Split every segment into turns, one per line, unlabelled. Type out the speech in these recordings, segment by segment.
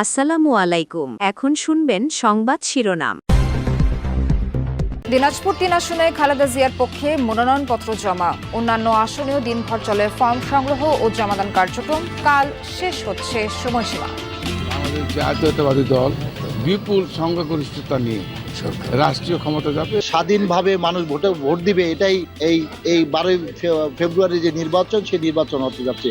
আসসালামু আলাইকুম। এখন শুনবেন সংবাদ শিরোনাম।
দিনাজপুর তিন আসনে খালেদা জিয়ার পক্ষে মনোনয়নপত্র জমা। অন্যান্য আসনেও দিনভর চলে ফর্ম সংগ্রহ ও জমাদান কার্যক্রম। কাল শেষ হচ্ছে সময়সীমা।
জাতীয়তাবাদী দল বিপুল সংখ্যাগরিষ্ঠতা নিয়ে রাষ্ট্রীয় ক্ষমতা যাবে
স্বাধীনভাবে মানুষ ভোটে ভোট দিবে এটাই এই এই বারোই ফেব্রুয়ারি যে নির্বাচন সেই নির্বাচন হতে যাচ্ছে।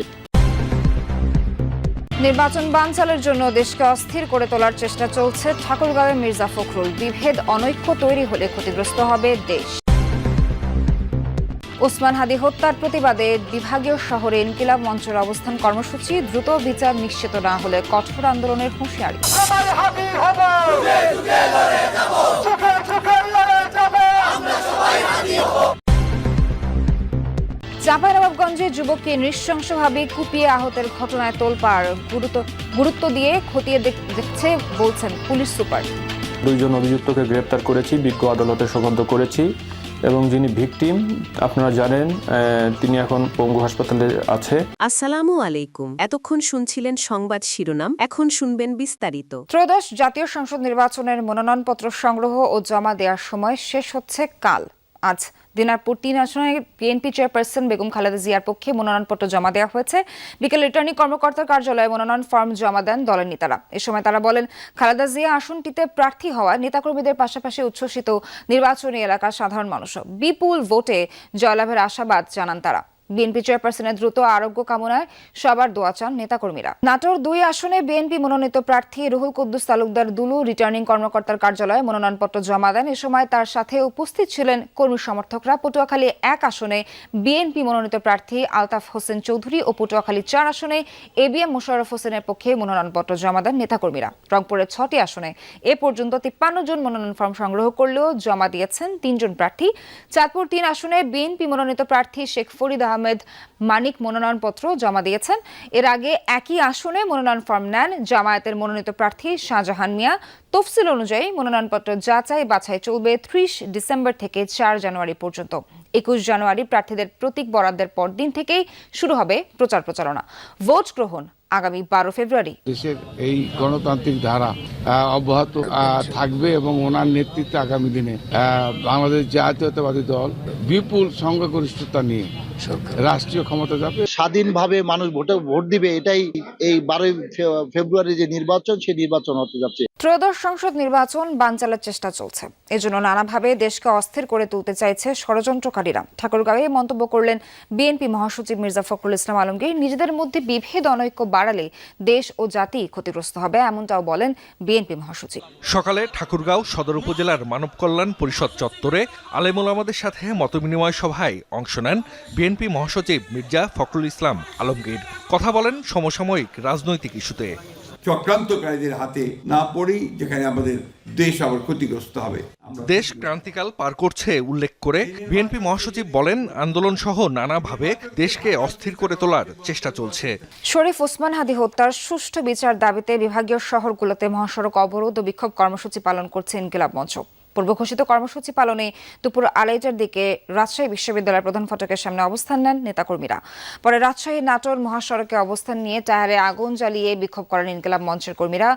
নির্বাচন বানচালের জন্য দেশকে অস্থির করে তোলার চেষ্টা চলছে ঠাকুরগাঁওয়ে মির্জা ফখরুল। বিভেদ অনৈক্য তৈরি হলে ক্ষতিগ্রস্ত হবে দেশ। ওসমান হাদি হত্যার প্রতিবাদে বিভাগীয় শহরে ইনকিলাব মঞ্চের অবস্থান কর্মসূচি দ্রুত বিচার নিশ্চিত না হলে কঠোর আন্দোলনের হুঁশিয়ারি। চাঁপাইনবাবগঞ্জে যুবককে নৃশংসভাবে কুপিয়ে আহতের ঘটনায় তোলপাড়। গুরুত্ব গুরুত্ব দিয়ে খতিয়ে দেখ- দেখছে বলছেন পুলিশ সুপার।
দুইজন অভিযুক্তকে গ্রেপ্তার করেছি বিজ্ঞ আদালতে সোপর্দ করেছি এবং যিনি ভিকটিম আপনারা জানেন আহ, তিনি এখন পঙ্গু হাসপাতালে আছে।
আসসালামু আলাইকুম। এতক্ষণ শুনছিলেন সংবাদ শিরোনাম এখন শুনবেন বিস্তারিত।
ত্রয়োদশ জাতীয় সংসদ নির্বাচনের মনোনয়নপত্র সংগ্রহ ও জমা দেওয়ার সময় শেষ হচ্ছে কাল। আজ দিনারপুর তিন আসনে বিএনপি চেয়ারপারসন বেগম খালেদা জিয়ার পক্ষে মনোনয়নপত্র জমা দেওয়া হয়েছে। বিকেলে রিটার্নিং কর্মকর্তার কার্যালয়ে মনোনয়ন ফর্ম জমা দেন দলের নেতারা। এ সময় তারা বলেন, খালেদা জিয়া আসনটিতে প্রার্থী হওয়া নেতাকর্মীদের পাশাপাশি উচ্ছ্বসিত নির্বাচনী এলাকার সাধারণ মানুষও। বিপুল ভোটে জয়লাভের আশাবাদ জানান তারা। বিএনপি চেয়ারপারসনের দ্রুত আরোগ্য কামনায় সবার দোয়া চান নেতাকর্মীরা। নাটোর দুই আসনে বিএনপি মনোনীত প্রার্থী রুহুল কুদ্দুস তালুকদার দুলু রিটার্নিং কর্মকর্তার কার্যালয়ে মনোনয়নপত্র জমা দেন। এ সময় তার সাথে উপস্থিত ছিলেন কর্মী সমর্থকরা। পটুয়াখালী এক আসনে বিএনপি মনোনীত প্রার্থী আলতাফ হোসেন চৌধুরী ও পটুয়াখালী চার আসনে এবিএম মোশাররফ হোসেনের পক্ষে মনোনয়নপত্র জমা দেন নেতাকর্মীরা। রংপুরের ছটি আসনে এ পর্যন্ত তিপ্পান্ন জন মনোনয়ন ফর্ম সংগ্রহ করলেও জমা দিয়েছেন তিনজন প্রার্থী। চাঁদপুর তিন আসনে বিএনপি মনোনীত প্রার্থী শেখ ফরিদ আহমেদ মানিক মনোনয়নপত্র জমা দিয়েছেন। এর আগে একই আসনে মনোনয়ন ফর্ম নেন জামায়াতের মনোনীত প্রার্থী শাহজাহান মিয়া। তফসিল অনুযায়ী মনোনয়নপত্র যাচাই বাছাই চলবে ত্রিশ ডিসেম্বর থেকে চার জানুয়ারি পর্যন্ত। একুশ জানুয়ারি প্রার্থীদের প্রতীক বরাদ্দের পর দিন থেকেই শুরু হবে প্রচার প্রচারণা। ভোট গ্রহণ আগামী বারো ফেব্রুয়ারি।
দেশের এই গণতান্ত্রিক ধারা আহ, অব্যাহত আহ, থাকবে এবং ওনার নেতৃত্বে আগামী দিনে আহ, বাংলাদেশ জাতীয়তাবাদী দল বিপুল সংখ্যাগরিষ্ঠতা নিয়ে রাষ্ট্রীয় ক্ষমতা যাবে
স্বাধীনভাবে মানুষ ভোটে ভোট দিবে এটাই এই বারোই ফেব্রুয়ারি যে নির্বাচন সেই নির্বাচন হতে যাচ্ছে।
ত্রয়োদশ সংসদ নির্বাচন বানচালের চেষ্টা চলছে। এজন্য নানাভাবে দেশকে অস্থির করে তুলতে চাইছে ষড়যন্ত্রকারীরা। ঠাকুরগাঁওয়ে মন্তব্য করলেন বিএনপি মহাসচিব মির্জা ফখরুল ইসলাম আলমগীর। নিজেদের মধ্যে বিভেদ অনৈক্য বাড়ালে দেশ ও জাতি ক্ষতিগ্রস্ত হবে এমনটাও বলেন বিএনপি মহাসচিব।
সকালে ঠাকুরগাঁও সদর উপজেলার মানব কল্যাণ পরিষদ চত্বরে আলেমুল আমাদের সাথে মতবিনিময় সভায় অংশ নেন বিএনপি মহাসচিব মির্জা ফখরুল ইসলাম আলমগীর। কথা বলেন সমসাময়িক রাজনৈতিক ইস্যুতে।
চক্রান্তকারীদের হাতে না পড়েই যেখানে আমাদের দেশ আবার ক্ষতিগ্রস্ত হবে।
দেশ ক্রান্তিকাল পার করছে উল্লেখ করে বিএনপি মহাসচিব বলেন আন্দোলন সহ নানাভাবে দেশকে অস্থির করে তোলার চেষ্টা চলছে।
শরীফ ওসমান হাদি হত্যার সুষ্ঠু বিচার দাবিতে বিভাগীয় শহরগুলোতে মহাসড়ক অবরোধ ও বিক্ষোভ কর্মসূচি পালন করছে ইনকিলাব মঞ্চ। পূর্ব ঘোষিত কর্মসূচি পালনে দুপুর আড়াইটার দিকে রাজশাহী বিশ্ববিদ্যালয়ের প্রধান ফটকের সামনে অবস্থান নেন নেতাকর্মীরা। পরে রাজশাহী নাটোর মহাসড়কে অবস্থান নিয়ে টায়ারে আগুন জ্বালিয়ে বিক্ষোভ করেন ইনকিলাব মঞ্চের কর্মীরা।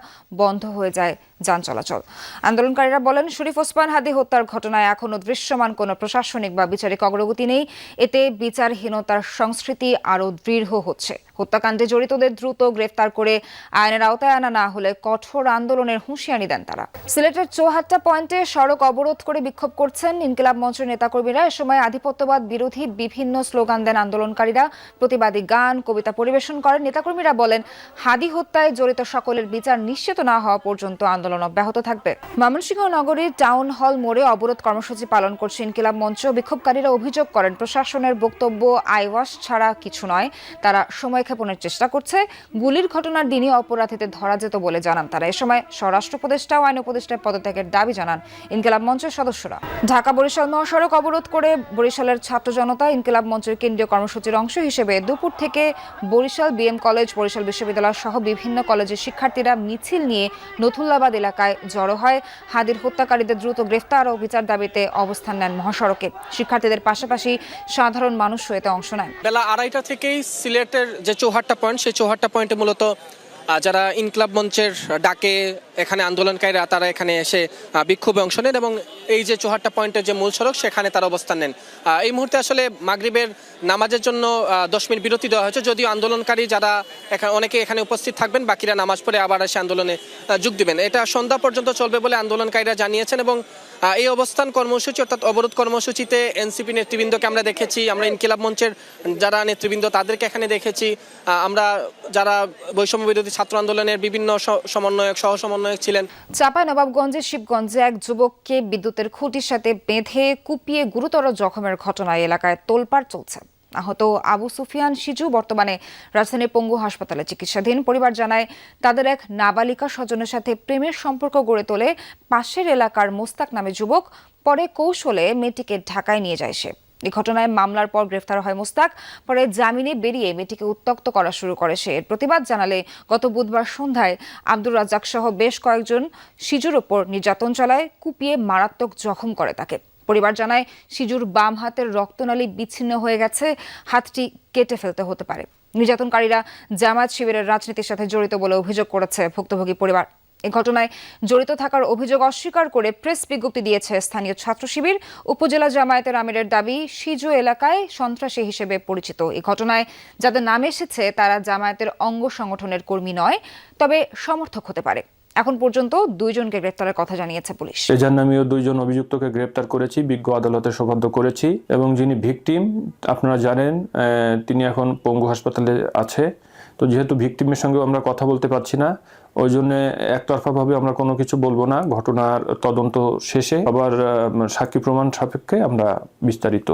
বন্ধ হয়ে যায় যান চলাচল। আন্দোলনকারীরা বলেন, শরীফ ওসমান হাদি হত্যার ঘটনায় এখনও দৃশ্যমান কোনো প্রশাসনিক বা বিচারিক অগ্রগতি নেই। এতে বিচারহীনতার সংস্কৃতি আরও দৃঢ় হচ্ছে। হত্যাকাণ্ডে জড়িতদের দ্রুত গ্রেফতার করে আইনের আওতায় আনা না হলে কঠোর আন্দোলনের হুঁশিয়ারি দেন তারা। সিলেটের চৌহাট্টা পয়েন্টে সড়ক অবরোধ করে বিক্ষোভ করছেন ইনকিলাব মঞ্চের নেতাকর্মীরা। এ সময় আধিপত্যবাদ বিরোধী বিভিন্ন স্লোগান দেন আন্দোলনকারীরা। প্রতিবাদী গান, কবিতা পরিবেশন করেন। নেতাকর্মীরা বলেন, হাদি হত্যায় জড়িত সকলের বিচার নিশ্চিত না হওয়া পর্যন্ত আন্দোলন অব্যাহত থাকবে। ময়মনসিংহ নগরীর টাউন হল মোড়ে অবরোধ কর্মসূচি পালন করছে ইনকিলাব মঞ্চ। বিক্ষোভকারীরা অভিযোগ করেন, প্রশাসনের বক্তব্য আইওয়াশ ছাড়া কিছু নয়। তারা সময় ক্ষেপণের চেষ্টা করছে। গুলির ঘটনার দিনই অপরাধীদের ধরা যেত বলে জানান তারা। এ সময় স্বরাষ্ট্র উপদেষ্টা ও আইন উপদেষ্টার পদত্যাগের দাবি জানান ইনকিলাব মঞ্চের সদস্যরা। ঢাকা বরিশাল মহাসড়ক অবরোধ করে বরিশালের ছাত্র জনতা ইনকিলাব মঞ্চের কেন্দ্রীয় কর্মসূচির অংশ হিসেবে দুপুর থেকে বরিশাল বিএম কলেজ, বরিশাল বিশ্ববিদ্যালয় সহ বিভিন্ন কলেজের শিক্ষার্থীরা মিছিল নিয়ে নথুল্লাবাদ এলাকায় জড়ো হয়। হাদির হত্যাকারীদের দ্রুত গ্রেফতার ও বিচার দাবিতে অবস্থান নেন মহাসড়কে। শিক্ষার্থীদের পাশাপাশি সাধারণ মানুষও এতে অংশ নেন।
বেলা আড়াইটা থেকেই সিলেটের যে চৌহাট্টা পয়েন্ট সেই চৌহাট্টা পয়েন্টে মূলত যারা ইনকলাব মঞ্চের ডাকে এখানে আন্দোলনকারীরা, তারা এখানে এসে বিক্ষোভে অংশ নেন এবং এই যে চৌহাট্টা পয়েন্টের যে মূল সড়ক, সেখানে তারা অবস্থান নেন। এই মুহূর্তে আসলে মাগরিবের নামাজের জন্য দশ মিনিট বিরতি দেওয়া হয়েছে। যদিও আন্দোলনকারী যারা এখানে অনেকে এখানে উপস্থিত থাকবেন, বাকিরা নামাজ পড়ে আবার এসে আন্দোলনে যোগ দিবেন। এটা সন্ধ্যা পর্যন্ত চলবে বলে আন্দোলনকারীরা জানিয়েছেন এবং এই অবস্থান কর্মসূচি, অর্থাৎ অবরোধ কর্মসূচিতে এনসিপি নেতৃবৃন্দকে আমরা দেখেছি, আমরা ইনকিলাব মঞ্চের যারা নেতৃবৃন্দ তাদেরকে এখানে দেখেছি। আমরা যারা বৈষম্য বিরোধী ছাত্র আন্দোলনের বিভিন্ন সমন্বয়ক সহ সমন্বয়ক ছিলেন।
চাপা নবাবগঞ্জের শিবগঞ্জে এক যুবককে বিদ্যুতের খুঁটির সাথে বেঁধে কুপিয়ে গুরুতর জখমের ঘটনায় এলাকায় তোলপাড় চলছে। আহত আবু সুফিয়ান সিজু বর্তমানে রাজধানীর পঙ্গু হাসপাতালে চিকিৎসাধীন। পরিবার জানায়, তাদের এক নাবালিকা স্বজনের সাথে প্রেমের সম্পর্ক গড়ে তোলে পাশের এলাকার মোস্তাক নামে যুবক। পরে কৌশলে মেয়েটিকে ঢাকায় নিয়ে যায় সে। এই ঘটনায় মামলার পর গ্রেফতার হয় মুস্তাক। পরে জামিনে বেরিয়ে মেয়েটিকে উত্তক্ত করা শুরু করে সে। এর প্রতিবাদ জানালে গত বুধবার সন্ধ্যায় আব্দুর রাজ্জাক সহ বেশ কয়েকজন শিজুর ওপর নির্যাতন চালায়, কুপিয়ে মারাত্মক জখম করে তাকে। পরিবার জানায় শিজুর বাম হাতের রক্তনালী বিচ্ছিন্ন হয়ে গেছে, হাতটি কেটে ফেলতে হতে পারে। নির্যাতনকারীরা জামায়াত শিবিরের রাজনীতির সাথে জড়িত বলে অভিযোগ করেছে ভুক্তভোগী পরিবার। এ ঘটনায় জড়িত থাকার অভিযোগ অস্বীকার করে প্রেস বিজ্ঞপ্তি দিয়েছে স্থানীয় ছাত্র শিবির। উপজেলা জামায়াতের আমিরের দাবি, সিজু এলাকায় সন্ত্রাসী হিসেবে পরিচিত। এই ঘটনায় যাদের নাম এসেছে, তারা জামায়াতের অঙ্গ সংগঠনের কর্মী নয়, তবে সমর্থক হতে পারে। এখন পর্যন্ত দুইজনকে গ্রেপ্তারের কথা জানিয়েছে পুলিশ।
এজার নামীয় দুইজন অভিযুক্তকে গ্রেপ্তার করেছি বিজ্ঞ আদালতে সোপর্দ করেছি এবং যিনি ভিকটিম আপনারা জানেন তিনি এখন পঙ্গু হাসপাতালে আছে। তো যেহেতু ভিকটিমের সঙ্গে আমরা কথা বলতে পারছি না ওই জন্য একতরফাভাবে আমরা কোনো কিছু বলব না। ঘটনার তদন্ত শেষে আবার সাক্ষী প্রমাণ সাপেক্ষে আমরা বিস্তারিত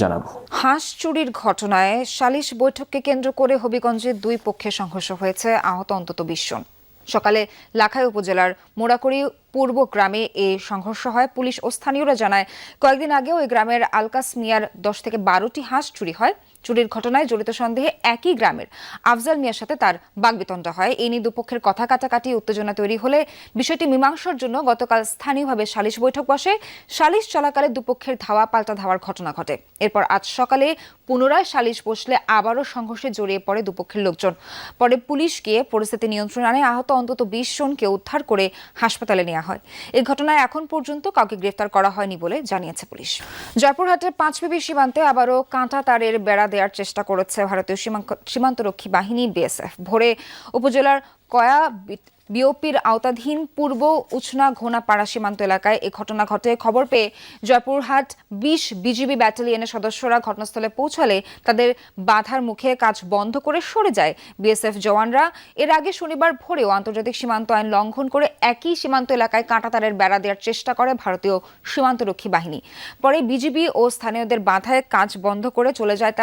জানাব।
হাঁস চুরির ঘটনায় সালিশ বৈঠককে কেন্দ্র করে হবিগঞ্জে দুই পক্ষের সংঘর্ষ হয়েছে আহত অন্তত বিশ জন। সকালে লাখাই উপজেলার মোড়াকুড়ি পূর্ব গ্রামে এই সংঘর্ষ হয়। পুলিশ ও স্থানীয়রা জানায়, কয়েকদিন আগেও ওই গ্রামের আলকাস মিয়ার দশ থেকে বারোটি হাঁস চুরি হয়। চুরির ঘটনায় জড়িত সন্দেহে একই গ্রামের আফজাল মিয়ার সাথে তার বাগবিতণ্ডা হয়। এ নিয়ে দুপক্ষের কথা কাটাকাটি উত্তেজনা তৈরি হলে বিষয়টি মীমাংসার জন্য গতকাল স্থানীয়ভাবে সালিশ বৈঠক বসে। সালিশ চলাকালে দুপক্ষের ধাওয়া পাল্টা ধাওয়ার ঘটনা ঘটে। এরপর আজ সকালে পুনরায় সালিশ বসলে আবারও সংঘর্ষে জড়িয়ে পড়ে দুপক্ষের লোকজন। পরে পুলিশ গিয়ে পরিস্থিতি নিয়ন্ত্রণে আনে। আহত অন্তত বিশ জনকে উদ্ধার করে হাসপাতালে নেওয়া হয়। এই ঘটনায় এখন পর্যন্ত কাউকে গ্রেফতার করা হয়নি বলে জানিয়েছে পুলিশ। জয়পুরহাটের পাঁচবিবি সীমান্তে আবারও কাঁটা তারের বেড়া দেওয়ার চেষ্টা করেছে ভারতীয় সীমান্ত- সীমান্তরক্ষী বাহিনী বিএসএফ। ভোরে উপজেলার কয়া বিওপির আওতাধীন পূর্ব উছনা ঘোনাপাড়া সীমান্ত এলাকায় এ ঘটনা ঘটে। খবর পেয়ে জয়পুরহাট বিশ বিজিবি ব্যাটালিয়নের সদস্যরা ঘটনাস্থলে পৌঁছালে তাদের বাধার মুখে কাজ বন্ধ করে সরে যায় বিএসএফ জওয়ানরা। এর আগে শনিবার ভোরেও আন্তর্জাতিক সীমান্ত আইন লঙ্ঘন করে একই সীমান্ত এলাকায় কাঁটাতারের বেড়া দেওয়ার চেষ্টা করে ভারতীয় সীমান্তরক্ষী বাহিনী। পরে বিজিবি ও স্থানীয়দের বাধায় কাজ বন্ধ করে চলে যায় তারা।